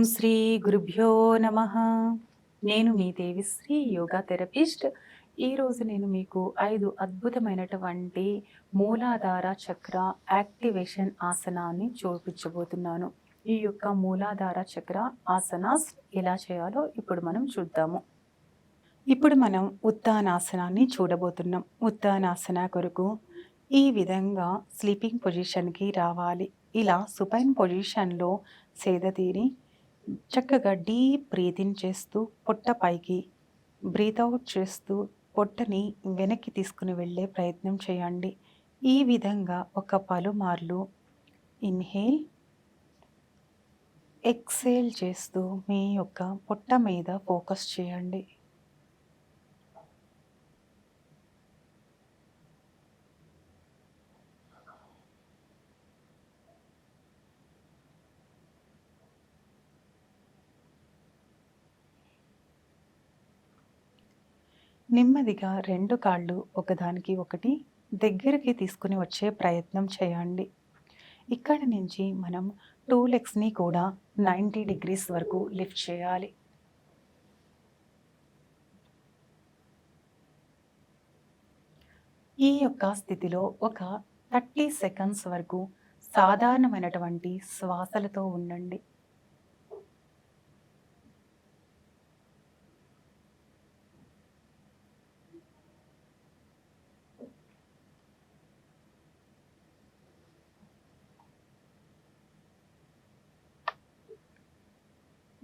ఓం శ్రీ గురుభ్యో నమ. నేను మీ దేవిశ్రీ యోగా థెరపిస్ట్. ఈరోజు నేను మీకు ఐదు అద్భుతమైనటువంటి మూలాధార చక్ర యాక్టివేషన్ ఆసనాన్ని చూపించబోతున్నాను. ఈ యొక్క మూలాధార చక్ర ఆసనాస్ ఎలా చేయాలో ఇప్పుడు మనం చూద్దాము. ఇప్పుడు మనం ఉత్తానాసనాన్ని చూడబోతున్నాం. ఉత్తానాసన కొరకు ఈ విధంగా స్లీపింగ్ పొజిషన్కి రావాలి. ఇలా సుపైన్ పొజిషన్లో సేద తీరి చక్కగా డీప్ బ్రీతింగ్ చేస్తూ పొట్ట పైకి బ్రీత్ అవుట్ చేస్తూ పొట్టని వెనక్కి తీసుకుని వెళ్ళే ప్రయత్నం చేయండి. ఈ విధంగా ఒక పలుమార్లు ఇన్హేల్ ఎక్సేల్ చేస్తూ మీ యొక్క పొట్ట మీద ఫోకస్ చేయండి. నెమ్మదిగా రెండు కాళ్ళు ఒకదానికి ఒకటి దగ్గరికి తీసుకుని వచ్చే ప్రయత్నం చేయండి. ఇక్కడ నుంచి మనం టూ లెగ్స్ని కూడా నైంటీ డిగ్రీస్ వరకు లిఫ్ట్ చేయాలి. ఈ యొక్క స్థితిలో ఒక థర్టీ సెకండ్స్ వరకు సాధారణమైనటువంటి శ్వాసలతో ఉండండి.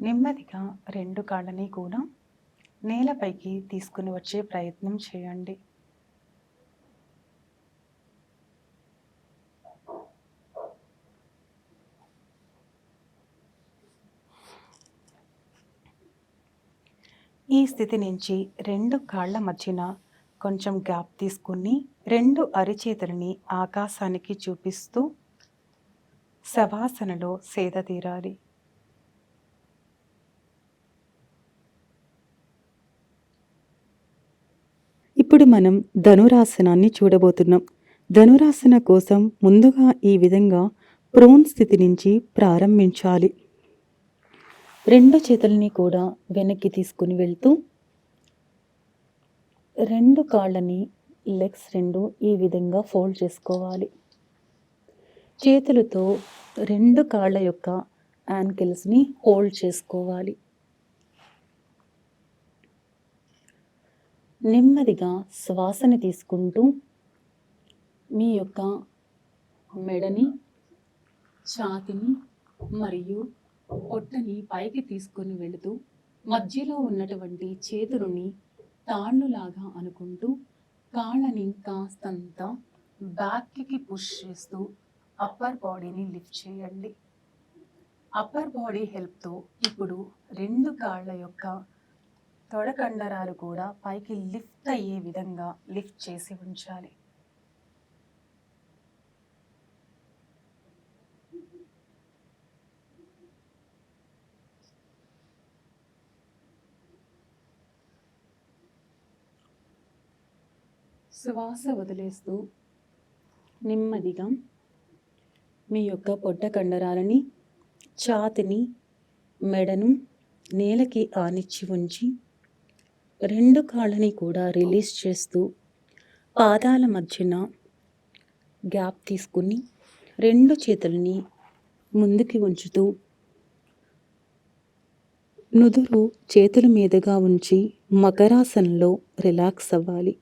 నెమ్మదిగా రెండు కాళ్ళని కూడా నేలపైకి తీసుకుని వచ్చే ప్రయత్నం చేయండి. ఈ స్థితి నుంచి రెండు కాళ్ళ మధ్యన కొంచెం గ్యాప్ తీసుకుని రెండు అరిచేతులని ఆకాశానికి చూపిస్తూ శవాసనలో సేద తీరాలి. ఇప్పుడు మనం ధనురాసనాన్ని చూడబోతున్నాం. ధనురాసన కోసం ముందుగా ఈ విధంగా ప్రోన్ స్థితి నుంచి ప్రారంభించాలి. రెండు చేతుల్ని కూడా వెనక్కి తీసుకుని వెళ్తూ రెండు కాళ్ళని లెగ్స్ రెండు ఈ విధంగా ఫోల్డ్ చేసుకోవాలి. చేతులతో రెండు కాళ్ళ యొక్క యాంకిల్స్ని హోల్డ్ చేసుకోవాలి. నెమ్మదిగా శ్వాసని తీసుకుంటూ మీ యొక్క మెడని ఛాతిని మరియు పొట్టని పైకి తీసుకొని వెళుతూ మధ్యలో ఉన్నటువంటి చేతులని తాళ్ళులాగా అనుకుంటూ కాళ్ళని కాస్తంత బ్యాక్కి పుష్ చేస్తూ అప్పర్ బాడీని లిఫ్ట్ చేయండి. అప్పర్ బాడీ హెల్ప్తో ఇప్పుడు రెండు కాళ్ళ యొక్క తొడకండరాలు కూడా పైకి లిఫ్ట్ అయ్యే విధంగా లిఫ్ట్ చేసి ఉంచాలి. శ్వాస వదిలేస్తూ నెమ్మదిగా మీ యొక్క పొట్ట కండరాలని ఛాతిని మెడను నేలకి ఆనిచ్చి ఉంచి రెండు కాళ్ళని కూడా రిలీజ్ చేస్తూ పాదాల మధ్యన గ్యాప్ తీసుకుని రెండు చేతుల్ని ముందుకి ఉంచుతూ నుదురు చేతుల మీదుగా ఉంచి మకరాసనంలో రిలాక్స్ అవ్వాలి.